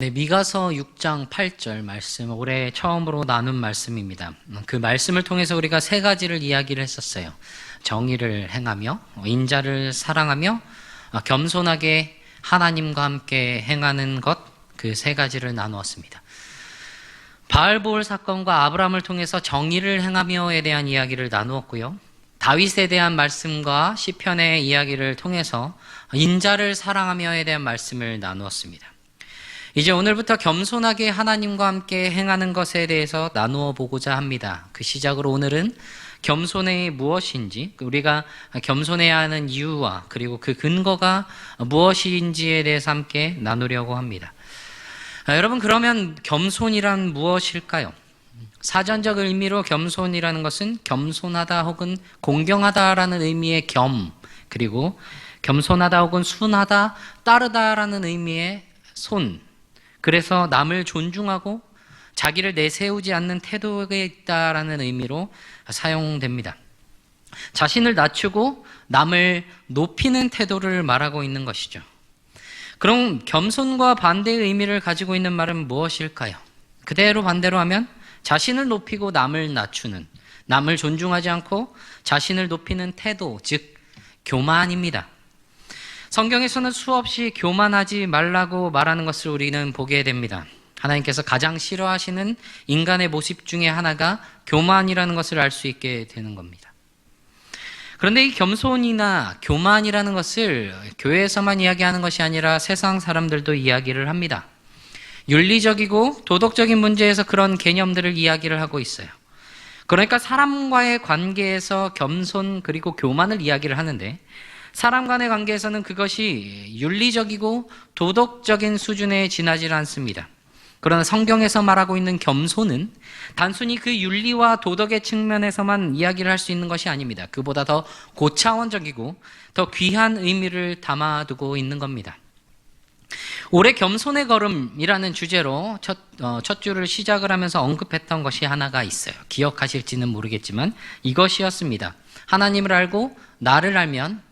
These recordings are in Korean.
네, 미가서 6장 8절 말씀 올해 처음으로 나눈 말씀입니다. 그 말씀을 통해서 우리가 세 가지를 이야기를 했었어요. 정의를 행하며 인자를 사랑하며 겸손하게 하나님과 함께 행하는 것 그 세 가지를 나누었습니다. 바알볼 사건과 아브라함을 통해서 정의를 행하며에 대한 이야기를 나누었고요. 다윗에 대한 말씀과 시편의 이야기를 통해서 인자를 사랑하며에 대한 말씀을 나누었습니다. 이제 오늘부터 겸손하게 하나님과 함께 행하는 것에 대해서 나누어 보고자 합니다. 그 시작으로 오늘은 겸손이 무엇인지, 우리가 겸손해야 하는 이유와 그리고 그 근거가 무엇인지에 대해서 함께 나누려고 합니다. 아, 여러분, 그러면 겸손이란 무엇일까요? 사전적 의미로 겸손이라는 것은 겸손하다 혹은 공경하다라는 의미의 겸, 그리고 겸손하다 혹은 순하다, 따르다라는 의미의 손, 그래서 남을 존중하고 자기를 내세우지 않는 태도에 있다라는 의미로 사용됩니다. 자신을 낮추고 남을 높이는 태도를 말하고 있는 것이죠. 그럼 겸손과 반대의 의미를 가지고 있는 말은 무엇일까요? 그대로 반대로 하면 자신을 높이고 남을 낮추는, 남을 존중하지 않고 자신을 높이는 태도, 즉, 교만입니다. 성경에서는 수없이 교만하지 말라고 말하는 것을 우리는 보게 됩니다. 하나님께서 가장 싫어하시는 인간의 모습 중에 하나가 교만이라는 것을 알 수 있게 되는 겁니다. 그런데 이 겸손이나 교만이라는 것을 교회에서만 이야기하는 것이 아니라 세상 사람들도 이야기를 합니다. 윤리적이고 도덕적인 문제에서 그런 개념들을 이야기를 하고 있어요. 그러니까 사람과의 관계에서 겸손 그리고 교만을 이야기를 하는데 사람 간의 관계에서는 그것이 윤리적이고 도덕적인 수준에 지나질 않습니다. 그러나 성경에서 말하고 있는 겸손은 단순히 그 윤리와 도덕의 측면에서만 이야기를 할 수 있는 것이 아닙니다. 그보다 더 고차원적이고 더 귀한 의미를 담아두고 있는 겁니다. 올해 겸손의 걸음이라는 주제로 첫, 어, 첫 주를 시작을 하면서 언급했던 것이 하나가 있어요. 기억하실지는 모르겠지만 이것이었습니다. 하나님을 알고 나를 알면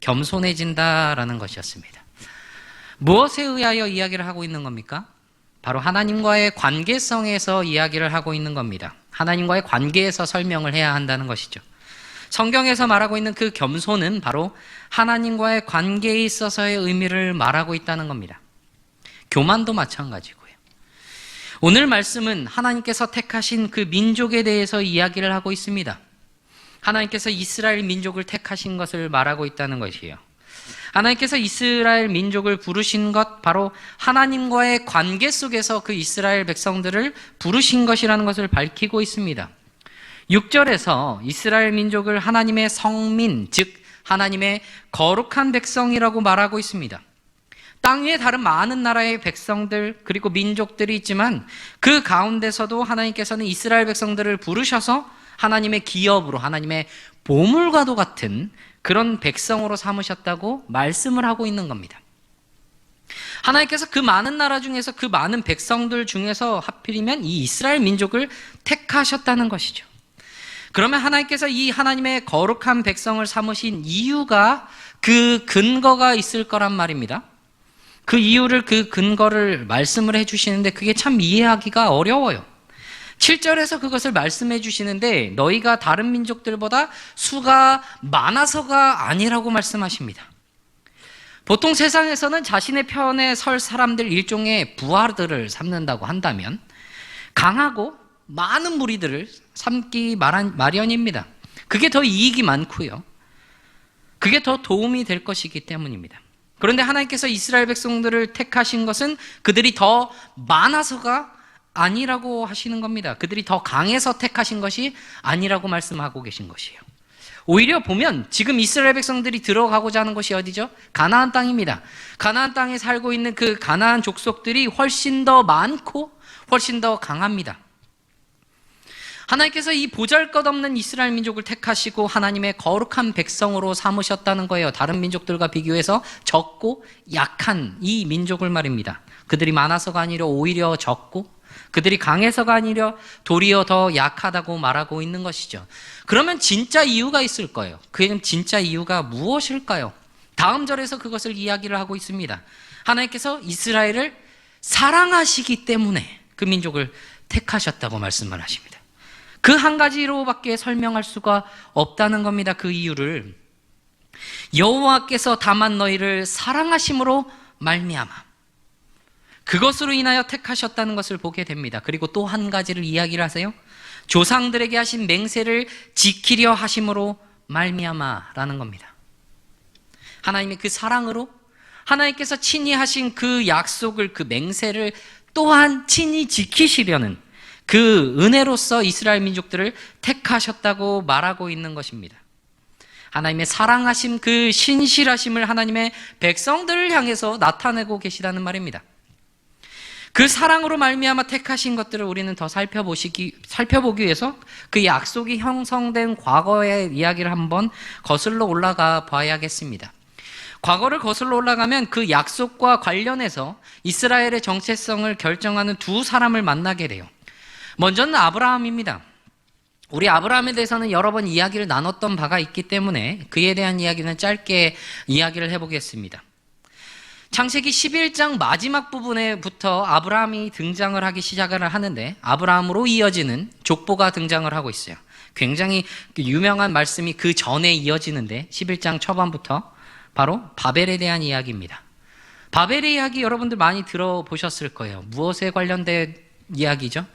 겸손해진다라는 것이었습니다. 무엇에 의하여 이야기를 하고 있는 겁니까? 바로 하나님과의 관계성에서 이야기를 하고 있는 겁니다. 하나님과의 관계에서 설명을 해야 한다는 것이죠. 성경에서 말하고 있는 그 겸손은 바로 하나님과의 관계에 있어서의 의미를 말하고 있다는 겁니다. 교만도 마찬가지고요. 오늘 말씀은 하나님께서 택하신 그 민족에 대해서 이야기를 하고 있습니다. 하나님께서 이스라엘 민족을 택하신 것을 말하고 있다는 것이에요. 하나님께서 이스라엘 민족을 부르신 것 바로 하나님과의 관계 속에서 그 이스라엘 백성들을 부르신 것이라는 것을 밝히고 있습니다. 6절에서 이스라엘 민족을 하나님의 성민, 즉 하나님의 거룩한 백성이라고 말하고 있습니다. 땅 위에 다른 많은 나라의 백성들 그리고 민족들이 있지만 그 가운데서도 하나님께서는 이스라엘 백성들을 부르셔서 하나님의 기업으로 하나님의 보물과도 같은 그런 백성으로 삼으셨다고 말씀을 하고 있는 겁니다. 하나님께서 그 많은 나라 중에서 그 많은 백성들 중에서 하필이면 이 이스라엘 민족을 택하셨다는 것이죠. 그러면 하나님께서 이 하나님의 거룩한 백성을 삼으신 이유가 그 근거가 있을 거란 말입니다. 그 이유를 그 근거를 말씀을 해 주시는데 그게 참 이해하기가 어려워요. 7절에서 그것을 말씀해 주시는데 너희가 다른 민족들보다 수가 많아서가 아니라고 말씀하십니다. 보통 세상에서는 자신의 편에 설 사람들 일종의 부하들을 삼는다고 한다면 강하고 많은 무리들을 삼기 마련입니다. 그게 더 이익이 많고요. 그게 더 도움이 될 것이기 때문입니다. 그런데 하나님께서 이스라엘 백성들을 택하신 것은 그들이 더 많아서가 아니라고 하시는 겁니다. 그들이 더 강해서 택하신 것이 아니라고 말씀하고 계신 것이에요. 오히려 보면 지금 이스라엘 백성들이 들어가고자 하는 것이 어디죠? 가나안 땅입니다. 가나안 땅에 살고 있는 그 가나안 족속들이 훨씬 더 많고 훨씬 더 강합니다. 하나님께서 이 보잘것없는 이스라엘 민족을 택하시고 하나님의 거룩한 백성으로 삼으셨다는 거예요. 다른 민족들과 비교해서 적고 약한 이 민족을 말입니다. 그들이 많아서가 아니라 오히려 적고 그들이 강해서가 아니라 도리어 더 약하다고 말하고 있는 것이죠. 그러면 진짜 이유가 있을 거예요. 그 진짜 이유가 무엇일까요? 다음 절에서 그것을 이야기를 하고 있습니다. 하나님께서 이스라엘을 사랑하시기 때문에 그 민족을 택하셨다고 말씀을 하십니다. 그 한 가지로밖에 설명할 수가 없다는 겁니다. 그 이유를 여호와께서 다만 너희를 사랑하심으로 말미암아 그것으로 인하여 택하셨다는 것을 보게 됩니다. 그리고 또 한 가지를 이야기를 하세요. 조상들에게 하신 맹세를 지키려 하심으로 말미암아라는 겁니다. 하나님의 그 사랑으로 하나님께서 친히 하신 그 약속을 그 맹세를 또한 친히 지키시려는 그 은혜로서 이스라엘 민족들을 택하셨다고 말하고 있는 것입니다. 하나님의 사랑하심 그 신실하심을 하나님의 백성들을 향해서 나타내고 계시다는 말입니다. 그 사랑으로 말미암아 택하신 것들을 우리는 더 살펴보시기 살펴보기 위해서 그 약속이 형성된 과거의 이야기를 한번 거슬러 올라가 봐야겠습니다. 과거를 거슬러 올라가면 그 약속과 관련해서 이스라엘의 정체성을 결정하는 두 사람을 만나게 돼요. 먼저는 아브라함입니다. 우리 아브라함에 대해서는 여러 번 이야기를 나눴던 바가 있기 때문에 그에 대한 이야기는 짧게 이야기를 해보겠습니다. 창세기 11장 마지막 부분에부터 아브라함이 등장을 하기 시작을 하는데 아브라함으로 이어지는 족보가 등장을 하고 있어요. 굉장히 유명한 말씀이 그 전에 이어지는데 11장 초반부터 바로 바벨에 대한 이야기입니다. 바벨의 이야기 여러분들 많이 들어보셨을 거예요. 무엇에 관련된 이야기죠?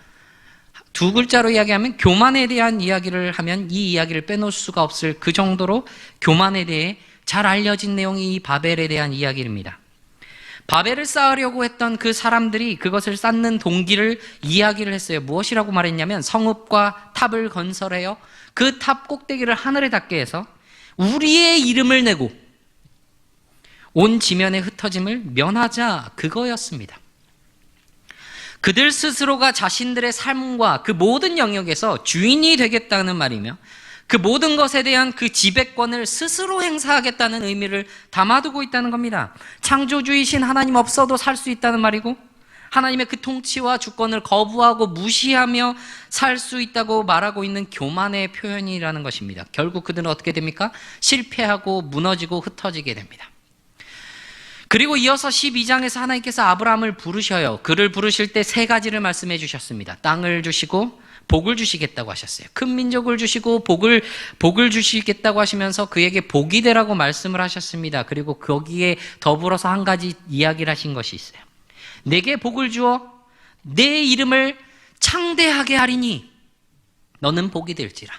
두 글자로 이야기하면 교만에 대한 이야기를 하면 이 이야기를 빼놓을 수가 없을 그 정도로 교만에 대해 잘 알려진 내용이 이 바벨에 대한 이야기입니다. 바벨을 쌓으려고 했던 그 사람들이 그것을 쌓는 동기를 이야기를 했어요. 무엇이라고 말했냐면 성읍과 탑을 건설해요. 그 탑 꼭대기를 하늘에 닿게 해서 우리의 이름을 내고 온 지면에 흩어짐을 면하자 그거였습니다. 그들 스스로가 자신들의 삶과 그 모든 영역에서 주인이 되겠다는 말이며 그 모든 것에 대한 그 지배권을 스스로 행사하겠다는 의미를 담아두고 있다는 겁니다. 창조주이신 하나님 없어도 살 수 있다는 말이고 하나님의 그 통치와 주권을 거부하고 무시하며 살 수 있다고 말하고 있는 교만의 표현이라는 것입니다. 결국 그들은 어떻게 됩니까? 실패하고 무너지고 흩어지게 됩니다. 그리고 이어서 12장에서 하나님께서 아브라함을 부르셔요. 그를 부르실 때 세 가지를 말씀해 주셨습니다. 땅을 주시고 복을 주시겠다고 하셨어요. 큰 민족을 주시고 복을 복을 주시겠다고 하시면서 그에게 복이 되라고 말씀을 하셨습니다. 그리고 거기에 더불어서 한 가지 이야기를 하신 것이 있어요. 내게 복을 주어 내 이름을 창대하게 하리니 너는 복이 될지라.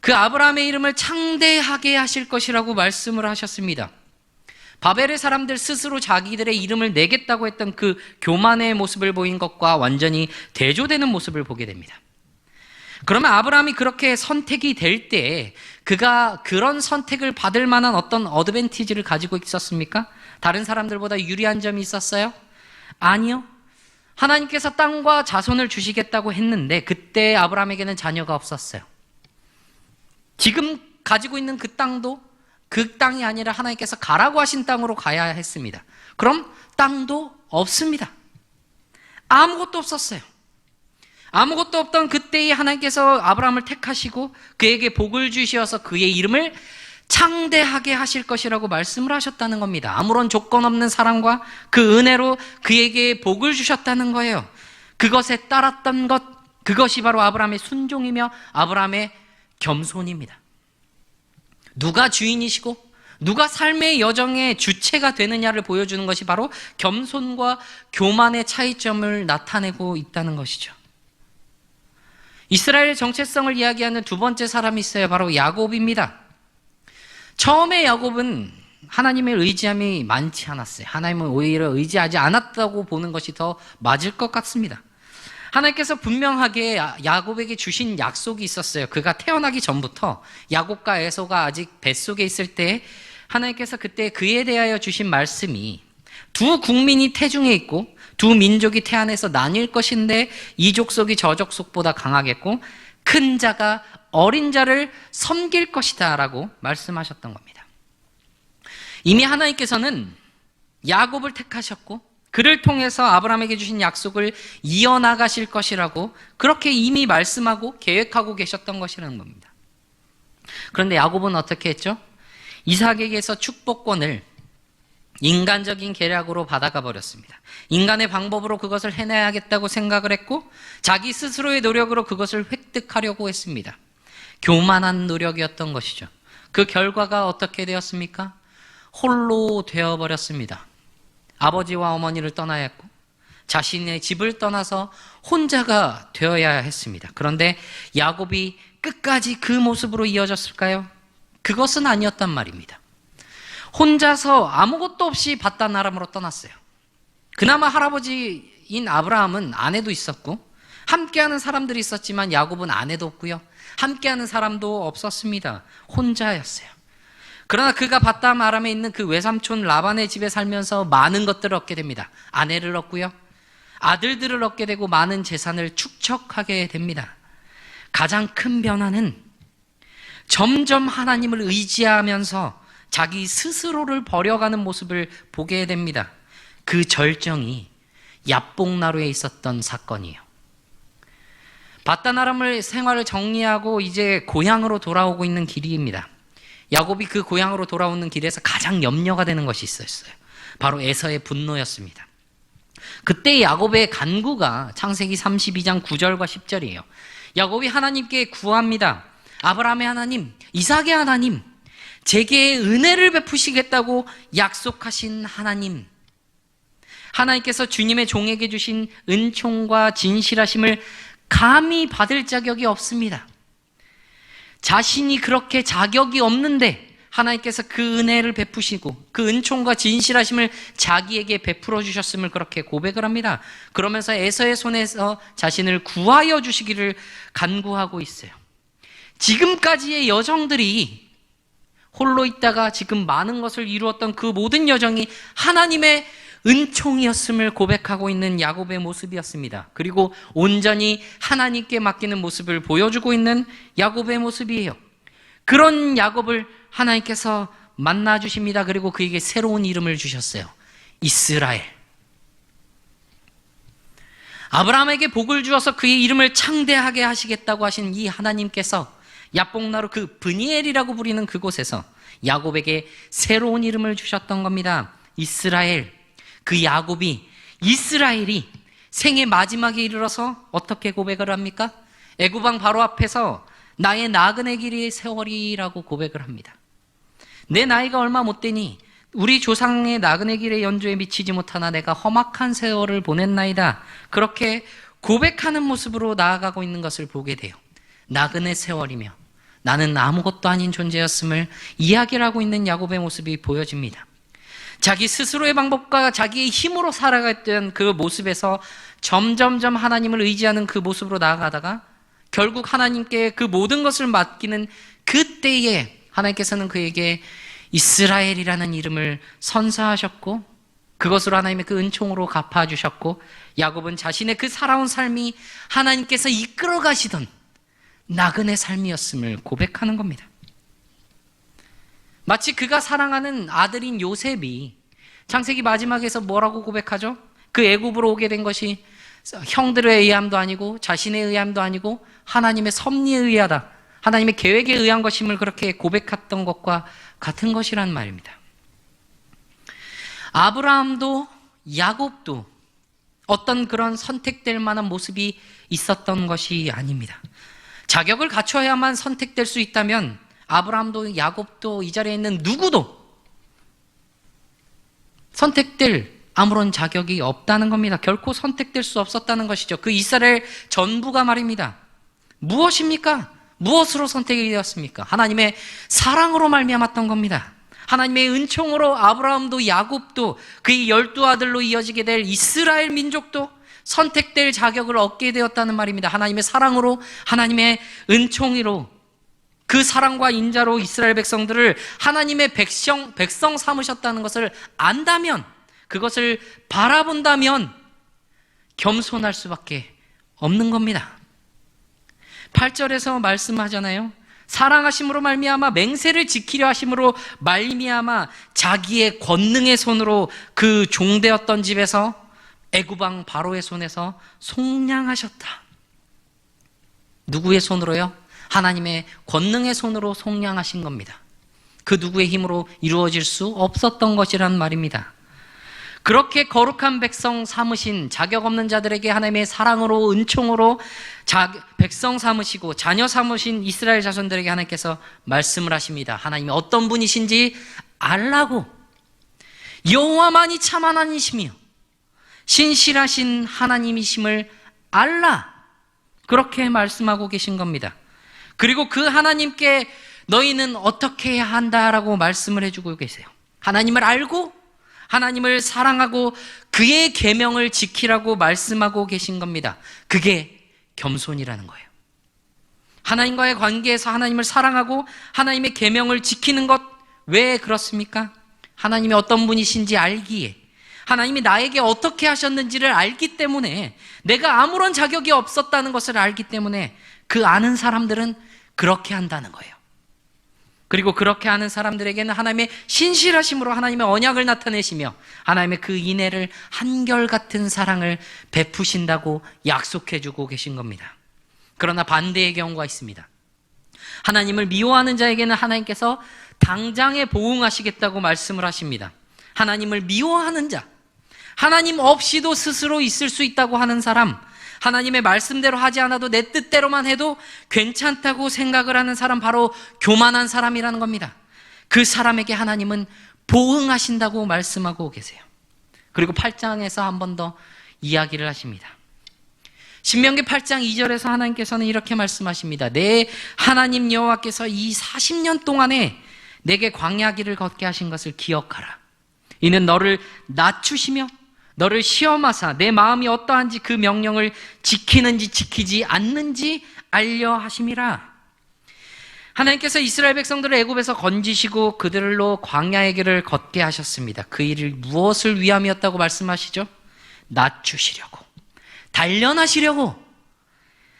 그 아브라함의 이름을 창대하게 하실 것이라고 말씀을 하셨습니다. 바벨의 사람들 스스로 자기들의 이름을 내겠다고 했던 그 교만의 모습을 보인 것과 완전히 대조되는 모습을 보게 됩니다. 그러면 아브라함이 그렇게 선택이 될 때 그가 그런 선택을 받을 만한 어떤 어드밴티지를 가지고 있었습니까? 다른 사람들보다 유리한 점이 있었어요? 아니요. 하나님께서 땅과 자손을 주시겠다고 했는데 그때 아브라함에게는 자녀가 없었어요. 지금 가지고 있는 그 땅도 그 땅이 아니라 하나님께서 가라고 하신 땅으로 가야 했습니다. 그럼 땅도 없습니다. 아무것도 없었어요. 아무것도 없던 그때에 하나님께서 아브라함을 택하시고 그에게 복을 주시어서 그의 이름을 창대하게 하실 것이라고 말씀을 하셨다는 겁니다. 아무런 조건 없는 사랑과 그 은혜로 그에게 복을 주셨다는 거예요. 그것에 따랐던 것, 그것이 바로 아브라함의 순종이며 아브라함의 겸손입니다. 누가 주인이시고 누가 삶의 여정의 주체가 되느냐를 보여주는 것이 바로 겸손과 교만의 차이점을 나타내고 있다는 것이죠. 이스라엘 정체성을 이야기하는 두 번째 사람이 있어요. 바로 야곱입니다. 처음에 야곱은 하나님의 의지함이 많지 않았어요. 하나님은 오히려 의지하지 않았다고 보는 것이 더 맞을 것 같습니다. 하나님께서 분명하게 야곱에게 주신 약속이 있었어요. 그가 태어나기 전부터 야곱과 에서가 아직 뱃속에 있을 때 하나님께서 그때 그에 대하여 주신 말씀이 두 국민이 태중에 있고 두 민족이 태안에서 나뉠 것인데 이 족속이 저 족속보다 강하겠고 큰 자가 어린 자를 섬길 것이다라고 말씀하셨던 겁니다. 이미 하나님께서는 야곱을 택하셨고 그를 통해서 아브라함에게 주신 약속을 이어나가실 것이라고 그렇게 이미 말씀하고 계획하고 계셨던 것이라는 겁니다. 그런데 야곱은 어떻게 했죠? 이삭에게서 축복권을 인간적인 계략으로 받아가 버렸습니다. 인간의 방법으로 그것을 해내야겠다고 생각을 했고 자기 스스로의 노력으로 그것을 획득하려고 했습니다. 교만한 노력이었던 것이죠. 그 결과가 어떻게 되었습니까? 홀로 되어 버렸습니다. 아버지와 어머니를 떠나야 했고 자신의 집을 떠나서 혼자가 되어야 했습니다. 그런데 야곱이 끝까지 그 모습으로 이어졌을까요? 그것은 아니었단 말입니다. 혼자서 아무것도 없이 바단 아람으로 떠났어요. 그나마 할아버지인 아브라함은 아내도 있었고 함께하는 사람들이 있었지만 야곱은 아내도 없고요. 함께하는 사람도 없었습니다. 혼자였어요. 그러나 그가 바담 아람에 있는 그 외삼촌 라반의 집에 살면서 많은 것들을 얻게 됩니다. 아내를 얻고요. 아들들을 얻게 되고 많은 재산을 축적하게 됩니다. 가장 큰 변화는 점점 하나님을 의지하면서 자기 스스로를 버려가는 모습을 보게 됩니다. 그 절정이 야복나루에 있었던 사건이에요. 바다나람을 생활을 정리하고 이제 고향으로 돌아오고 있는 길입니다. 야곱이 그 고향으로 돌아오는 길에서 가장 염려가 되는 것이 있었어요. 바로 에서의 분노였습니다. 그때 야곱의 간구가 창세기 32장 9절과 10절이에요. 야곱이 하나님께 구합니다. 아브라함의 하나님, 이삭의 하나님, 제게 은혜를 베푸시겠다고 약속하신 하나님. 하나님께서 주님의 종에게 주신 은총과 진실하심을 감히 받을 자격이 없습니다. 자신이 그렇게 자격이 없는데 하나님께서 그 은혜를 베푸시고 그 은총과 진실하심을 자기에게 베풀어 주셨음을 그렇게 고백을 합니다. 그러면서 에서의 손에서 자신을 구하여 주시기를 간구하고 있어요. 지금까지의 여정들이 홀로 있다가 지금 많은 것을 이루었던 그 모든 여정이 하나님의 은총이었음을 고백하고 있는 야곱의 모습이었습니다. 그리고 온전히 하나님께 맡기는 모습을 보여주고 있는 야곱의 모습이에요. 그런 야곱을 하나님께서 만나 주십니다. 그리고 그에게 새로운 이름을 주셨어요. 이스라엘. 아브라함에게 복을 주어서 그의 이름을 창대하게 하시겠다고 하신 이 하나님께서 야복나루 그 브니엘이라고 부리는 그곳에서 야곱에게 새로운 이름을 주셨던 겁니다. 이스라엘. 그 야곱이 이스라엘이 생의 마지막에 이르러서 어떻게 고백을 합니까? 애구방 바로 앞에서 나의 나그네 길이 세월이라고 고백을 합니다. 내 나이가 얼마 못 되니 우리 조상의 나그네 길의 연주에 미치지 못하나 내가 험악한 세월을 보냈나이다. 그렇게 고백하는 모습으로 나아가고 있는 것을 보게 돼요. 나그네 세월이며 나는 아무것도 아닌 존재였음을 이야기를 하고 있는 야곱의 모습이 보여집니다. 자기 스스로의 방법과 자기의 힘으로 살아갔던 그 모습에서 점점점 하나님을 의지하는 그 모습으로 나아가다가 결국 하나님께 그 모든 것을 맡기는 그때에 하나님께서는 그에게 이스라엘이라는 이름을 선사하셨고 그것으로 하나님의 그 은총으로 갚아주셨고 야곱은 자신의 그 살아온 삶이 하나님께서 이끌어 가시던 나그네 삶이었음을 고백하는 겁니다. 마치 그가 사랑하는 아들인 요셉이 창세기 마지막에서 뭐라고 고백하죠? 그 애굽으로 오게 된 것이 형들의 의함도 아니고 자신의 의함도 아니고 하나님의 섭리에 의하다. 하나님의 계획에 의한 것임을 그렇게 고백했던 것과 같은 것이란 말입니다. 아브라함도 야곱도 어떤 그런 선택될 만한 모습이 있었던 것이 아닙니다. 자격을 갖춰야만 선택될 수 있다면 아브라함도 야곱도 이 자리에 있는 누구도 선택될 아무런 자격이 없다는 겁니다. 결코 선택될 수 없었다는 것이죠. 그 이스라엘 전부가 말입니다. 무엇입니까? 무엇으로 선택이 되었습니까? 하나님의 사랑으로 말미암았던 겁니다. 하나님의 은총으로 아브라함도 야곱도 그의 열두 아들로 이어지게 될 이스라엘 민족도 선택될 자격을 얻게 되었다는 말입니다. 하나님의 사랑으로 하나님의 은총으로 그 사랑과 인자로 이스라엘 백성들을 하나님의 백성, 백성 삼으셨다는 것을 안다면, 그것을 바라본다면 겸손할 수밖에 없는 겁니다. 8절에서 말씀하잖아요. 사랑하심으로 말미암아 맹세를 지키려 하심으로 말미암아 자기의 권능의 손으로 그 종되었던 집에서 애구방 바로의 손에서 속량하셨다. 누구의 손으로요? 하나님의 권능의 손으로 속량하신 겁니다. 그 누구의 힘으로 이루어질 수 없었던 것이란 말입니다. 그렇게 거룩한 백성 삼으신 자격 없는 자들에게 하나님의 사랑으로 은총으로 자, 백성 삼으시고 자녀 삼으신 이스라엘 자손들에게 하나님께서 말씀을 하십니다. 하나님이 어떤 분이신지 알라고 여호와만이 참 하나님이시며 신실하신 하나님이심을 알라 그렇게 말씀하고 계신 겁니다. 그리고 그 하나님께 너희는 어떻게 해야 한다라고 말씀을 해주고 계세요. 하나님을 알고 하나님을 사랑하고 그의 계명을 지키라고 말씀하고 계신 겁니다. 그게 겸손이라는 거예요. 하나님과의 관계에서 하나님을 사랑하고 하나님의 계명을 지키는 것 왜 그렇습니까? 하나님이 어떤 분이신지 알기에 하나님이 나에게 어떻게 하셨는지를 알기 때문에 내가 아무런 자격이 없었다는 것을 알기 때문에 그 아는 사람들은 그렇게 한다는 거예요. 그리고 그렇게 하는 사람들에게는 하나님의 신실하심으로 하나님의 언약을 나타내시며 하나님의 그 인애를 한결같은 사랑을 베푸신다고 약속해 주고 계신 겁니다. 그러나 반대의 경우가 있습니다. 하나님을 미워하는 자에게는 하나님께서 당장에 보응하시겠다고 말씀을 하십니다. 하나님을 미워하는 자, 하나님 없이도 스스로 있을 수 있다고 하는 사람, 하나님의 말씀대로 하지 않아도 내 뜻대로만 해도 괜찮다고 생각을 하는 사람, 바로 교만한 사람이라는 겁니다. 그 사람에게 하나님은 보응하신다고 말씀하고 계세요. 그리고 8장에서 한 번 더 이야기를 하십니다. 신명기 8장 2절에서 하나님께서는 이렇게 말씀하십니다. 내 하나님 여호와께서 이 40년 동안에 내게 광야길을 걷게 하신 것을 기억하라. 이는 너를 낮추시며 너를 시험하사 내 마음이 어떠한지 그 명령을 지키는지 지키지 않는지 알려 하심이라. 하나님께서 이스라엘 백성들을 애굽에서 건지시고 그들로 광야의 길을 걷게 하셨습니다. 그 일을 무엇을 위함이었다고 말씀하시죠? 낮추시려고. 단련하시려고.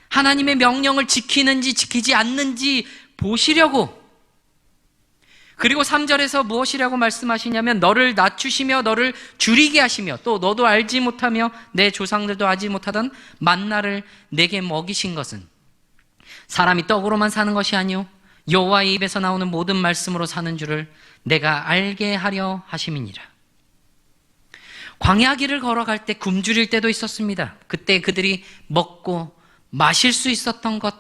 하나님의 명령을 지키는지 지키지 않는지 보시려고. 그리고 3절에서 무엇이라고 말씀하시냐면 너를 낮추시며 너를 줄이게 하시며 또 너도 알지 못하며 내 조상들도 알지 못하던 만나를 내게 먹이신 것은 사람이 떡으로만 사는 것이 아니요 여호와의 입에서 나오는 모든 말씀으로 사는 줄을 내가 알게 하려 하심이니라. 광야 길을 걸어갈 때 굶주릴 때도 있었습니다. 그때 그들이 먹고 마실 수 있었던 것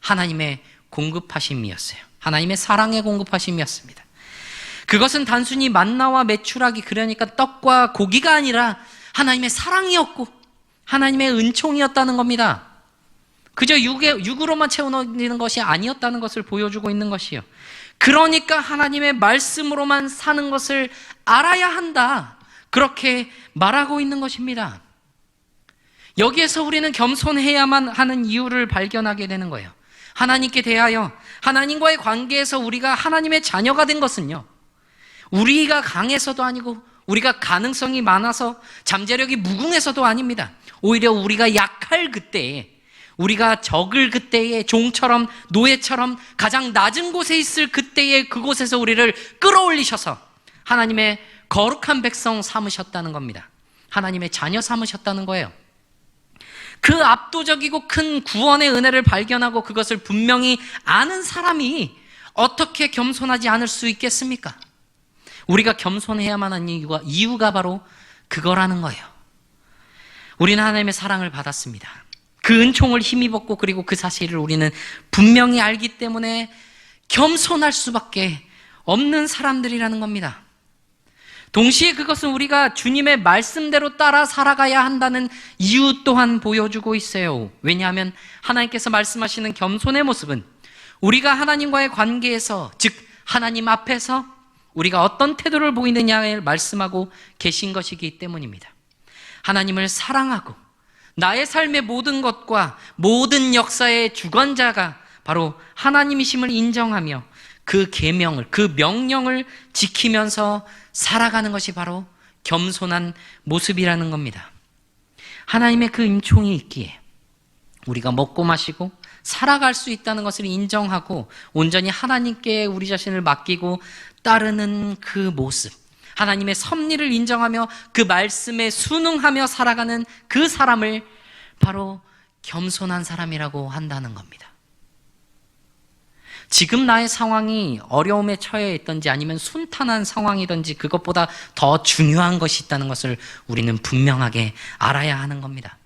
하나님의 공급하심이었어요. 하나님의 사랑의 공급하심이었습니다. 그것은 단순히 만나와 매출하기 그러니까 떡과 고기가 아니라 하나님의 사랑이었고 하나님의 은총이었다는 겁니다. 그저 육에, 육으로만 채워넣는 것이 아니었다는 것을 보여주고 있는 것이요. 그러니까 하나님의 말씀으로만 사는 것을 알아야 한다. 그렇게 말하고 있는 것입니다. 여기에서 우리는 겸손해야만 하는 이유를 발견하게 되는 거예요. 하나님께 대하여 하나님과의 관계에서 우리가 하나님의 자녀가 된 것은요. 우리가 강해서도 아니고 우리가 가능성이 많아서 잠재력이 무궁해서도 아닙니다. 오히려 우리가 약할 그때에 우리가 적을 그때에 종처럼 노예처럼 가장 낮은 곳에 있을 그때에 그곳에서 우리를 끌어올리셔서 하나님의 거룩한 백성 삼으셨다는 겁니다. 하나님의 자녀 삼으셨다는 거예요. 그 압도적이고 큰 구원의 은혜를 발견하고 그것을 분명히 아는 사람이 어떻게 겸손하지 않을 수 있겠습니까? 우리가 겸손해야만 하는 이유가, 이유가 바로 그거라는 거예요. 우리는 하나님의 사랑을 받았습니다. 그 은총을 힘입었고 그리고 그 사실을 우리는 분명히 알기 때문에 겸손할 수밖에 없는 사람들이라는 겁니다. 동시에 그것은 우리가 주님의 말씀대로 따라 살아가야 한다는 이유 또한 보여주고 있어요. 왜냐하면 하나님께서 말씀하시는 겸손의 모습은 우리가 하나님과의 관계에서, 즉, 하나님 앞에서 우리가 어떤 태도를 보이느냐를 말씀하고 계신 것이기 때문입니다. 하나님을 사랑하고 나의 삶의 모든 것과 모든 역사의 주관자가 바로 하나님이심을 인정하며 그 계명을 그 명령을 지키면서 살아가는 것이 바로 겸손한 모습이라는 겁니다. 하나님의 그 임총이 있기에 우리가 먹고 마시고 살아갈 수 있다는 것을 인정하고 온전히 하나님께 우리 자신을 맡기고 따르는 그 모습. 하나님의 섭리를 인정하며 그 말씀에 순응하며 살아가는 그 사람을 바로 겸손한 사람이라고 한다는 겁니다. 지금 나의 상황이 어려움에 처해 있던지 아니면 순탄한 상황이든지 그것보다 더 중요한 것이 있다는 것을 우리는 분명하게 알아야 하는 겁니다.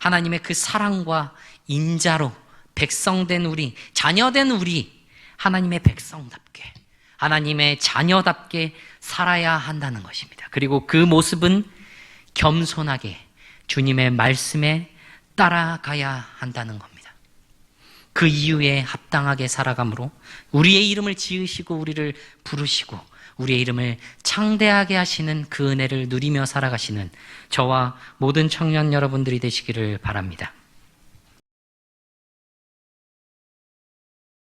하나님의 그 사랑과 인자로 백성된 우리, 자녀된 우리, 하나님의 백성답게, 하나님의 자녀답게 살아야 한다는 것입니다. 그리고 그 모습은 겸손하게 주님의 말씀에 따라가야 한다는 겁니다. 그 이유에 합당하게 살아감으로 우리의 이름을 지으시고 우리를 부르시고 우리의 이름을 창대하게 하시는 그 은혜를 누리며 살아가시는 저와 모든 청년 여러분들이 되시기를 바랍니다.